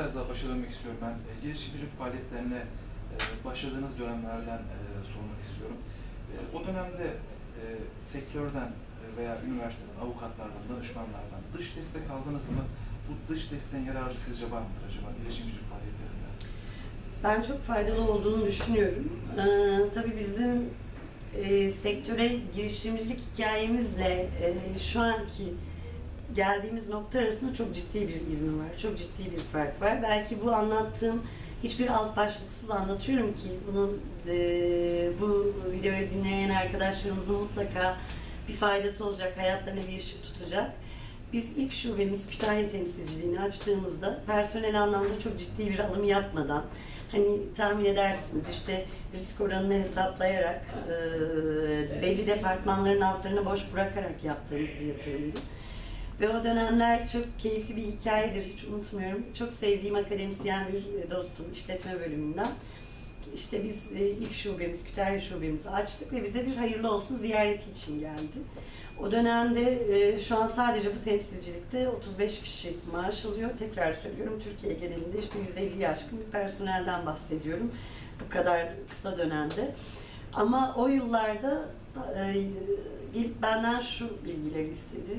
biraz daha başa dönmek istiyorum ben. E, girişimcilik faaliyetlerine e, başladığınız dönemlerden e, sormak istiyorum. E, o dönemde e, sektörden e, veya üniversiteden, avukatlardan, danışmanlardan dış destek aldınız mı? Bu dış desteğin yararı sizce var mıdır acaba girişimcilik faaliyetlerinde? Ben çok faydalı olduğunu düşünüyorum. Ee, tabii bizim e, sektöre girişimcilik hikayemizle e, şu anki geldiğimiz nokta arasında çok ciddi bir ivme var. Çok ciddi bir fark var. Belki bu anlattığım hiçbir alt başlıksız anlatıyorum ki bunun e, bu videoyu dinleyen arkadaşlarımızın mutlaka bir faydası olacak, hayatlarına bir ışık tutacak. Biz ilk şubemiz Kütahya temsilciliğini açtığımızda personel anlamda çok ciddi bir alım yapmadan hani tahmin edersiniz işte risk oranını hesaplayarak e, belli departmanların altlarını boş bırakarak yaptığımız bir yatırımdı. Ve o dönemler çok keyifli bir hikayedir, hiç unutmuyorum. Çok sevdiğim akademisyen bir dostum, işletme bölümünden. İşte biz e, ilk şubemiz, Kütahya şubemizi açtık ve bize bir hayırlı olsun ziyareti için geldi. O dönemde e, şu an sadece bu temsilcilikte 35 kişi maaş alıyor. Tekrar söylüyorum Türkiye genelinde işte 150 aşkın bir personelden bahsediyorum. Bu kadar kısa dönemde. Ama o yıllarda e, gelip benden şu bilgileri istedi.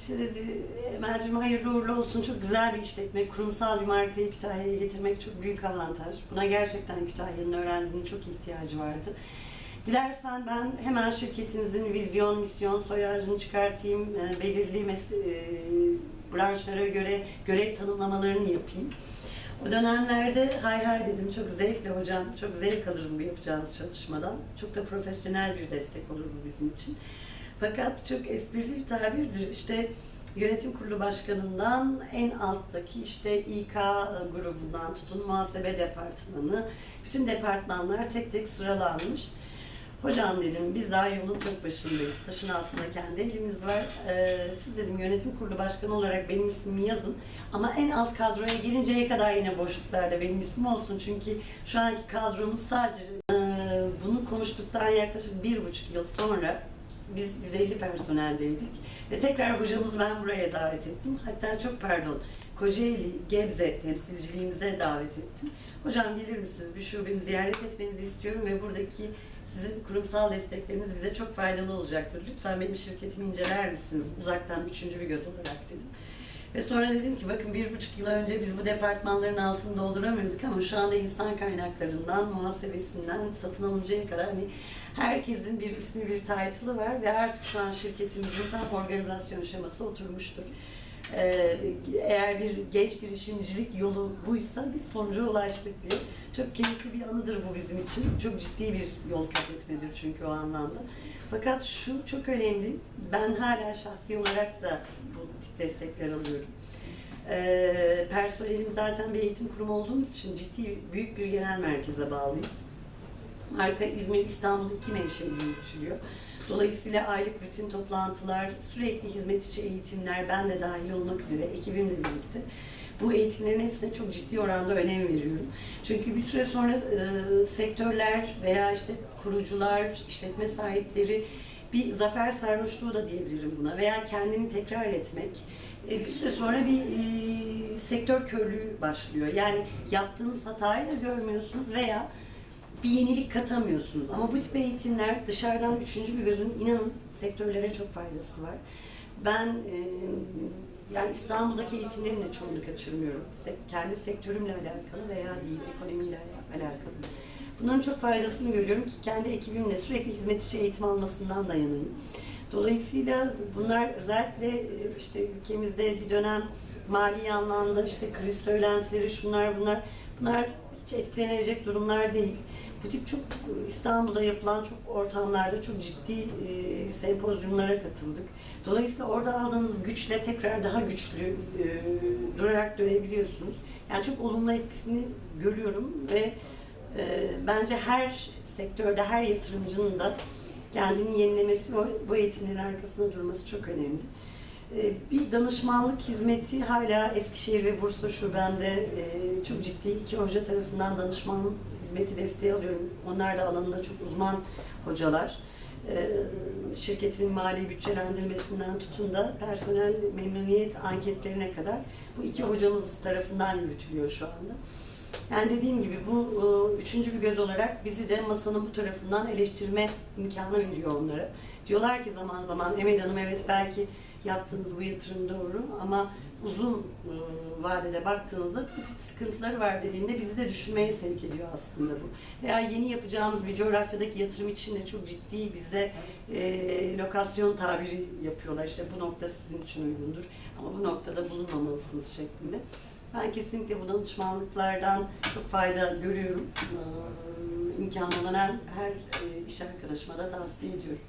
İşte dedi, Emel'cim hayırlı uğurlu olsun, çok güzel bir işletme, kurumsal bir markayı Kütahya'ya getirmek çok büyük avantaj. Buna gerçekten Kütahya'nın öğrencinin çok ihtiyacı vardı. Dilersen ben hemen şirketinizin vizyon, misyon, soy ağacını çıkartayım, e, belirli e, branşlara göre görev tanımlamalarını yapayım. O dönemlerde hay hay dedim çok zevkle hocam, çok zevk alırım bu yapacağınız çalışmadan. Çok da profesyonel bir destek olur bu bizim için. Fakat çok esprili bir tabirdir. İşte yönetim kurulu başkanından en alttaki işte İK grubundan tutun muhasebe departmanı, bütün departmanlar tek tek sıralanmış. Hocam dedim biz daha yolun çok başındayız. Taşın altında kendi elimiz var. Ee, siz dedim yönetim kurulu başkanı olarak benim ismimi yazın. Ama en alt kadroya gelinceye kadar yine boşluklarda benim ismim olsun. Çünkü şu anki kadromuz sadece e, bunu konuştuktan yaklaşık bir buçuk yıl sonra biz 150 personeldeydik. Ve tekrar hocamız ben buraya davet ettim. Hatta çok pardon Kocaeli, Gebze temsilciliğimize davet ettim. Hocam gelir misiniz? Bir şubemi ziyaret etmenizi istiyorum ve buradaki sizin kurumsal destekleriniz bize çok faydalı olacaktır. Lütfen benim şirketimi inceler misiniz? Uzaktan üçüncü bir göz olarak dedim. Ve sonra dedim ki bakın bir buçuk yıl önce biz bu departmanların altını dolduramıyorduk ama şu anda insan kaynaklarından, muhasebesinden, satın alımcıya kadar hani herkesin bir ismi, bir title'ı var ve artık şu an şirketimizin tam organizasyon şeması oturmuştur. Ee, eğer bir genç girişimcilik yolu buysa biz sonuca ulaştık diye. Çok keyifli bir anıdır bu bizim için. Çok ciddi bir yol kat etmedir çünkü o anlamda. Fakat şu çok önemli. Ben hala şahsi olarak da bu tip destekler alıyorum. Ee, personelim zaten bir eğitim kurumu olduğumuz için ciddi büyük bir genel merkeze bağlıyız. Marka İzmir, İstanbul iki menşeli yürütülüyor. Dolayısıyla aylık rutin toplantılar, sürekli hizmet içi eğitimler, ben de dahil olmak üzere ekibimle birlikte bu eğitimlerin hepsine çok ciddi oranda önem veriyorum. Çünkü bir süre sonra e, sektörler veya işte kurucular, işletme sahipleri bir zafer sarhoşluğu da diyebilirim buna veya kendini tekrar etmek. E, bir süre sonra bir e, sektör körlüğü başlıyor. Yani yaptığınız hatayı da görmüyorsunuz veya bir yenilik katamıyorsunuz. Ama bu tip eğitimler dışarıdan üçüncü bir gözün inanın sektörlere çok faydası var. Ben e, yani İstanbul'daki eğitimlerin de çoğunu kaçırmıyorum. Kendi sektörümle alakalı veya değil, ekonomiyle ala- alakalı. Bunların çok faydasını görüyorum ki kendi ekibimle sürekli hizmet içi eğitim almasından da. Dolayısıyla bunlar özellikle e, işte ülkemizde bir dönem mali anlamda işte kriz söylentileri şunlar bunlar bunlar hiç etkilenecek durumlar değil. Bu tip çok İstanbul'da yapılan çok ortamlarda çok ciddi e, sempozyumlara katıldık. Dolayısıyla orada aldığınız güçle tekrar daha güçlü e, durarak dönebiliyorsunuz. Yani çok olumlu etkisini görüyorum ve e, bence her sektörde, her yatırımcının da kendini yenilemesi, bu eğitimlerin arkasında durması çok önemli. Ee, Bir danışmanlık hizmeti hala Eskişehir ve Bursa şubemde e, çok ciddi iki hoca tarafından danışmanlık hizmeti desteği alıyorum. Onlar da alanında çok uzman hocalar. e, şirketin mali bütçelendirmesinden tutun da personel memnuniyet anketlerine kadar bu iki hocamız tarafından yürütülüyor şu anda. Yani dediğim gibi bu e, üçüncü bir göz olarak bizi de masanın bu tarafından eleştirme imkanı veriyor onlara. Diyorlar ki zaman zaman Emel Hanım evet belki yaptığınız bu yatırım doğru ama uzun e, vadede baktığınızda bu tip sıkıntıları var dediğinde bizi de düşünmeye sevk ediyor aslında bu. Veya yeni yapacağımız bir coğrafyadaki yatırım için de çok ciddi bize e, lokasyon tabiri yapıyorlar. İşte bu nokta sizin için uygundur ama bu noktada bulunmamalısınız şeklinde. Ben kesinlikle bu danışmanlıklardan çok fayda görüyorum. İmkanı olan her, her e, iş arkadaşıma da tavsiye ediyorum.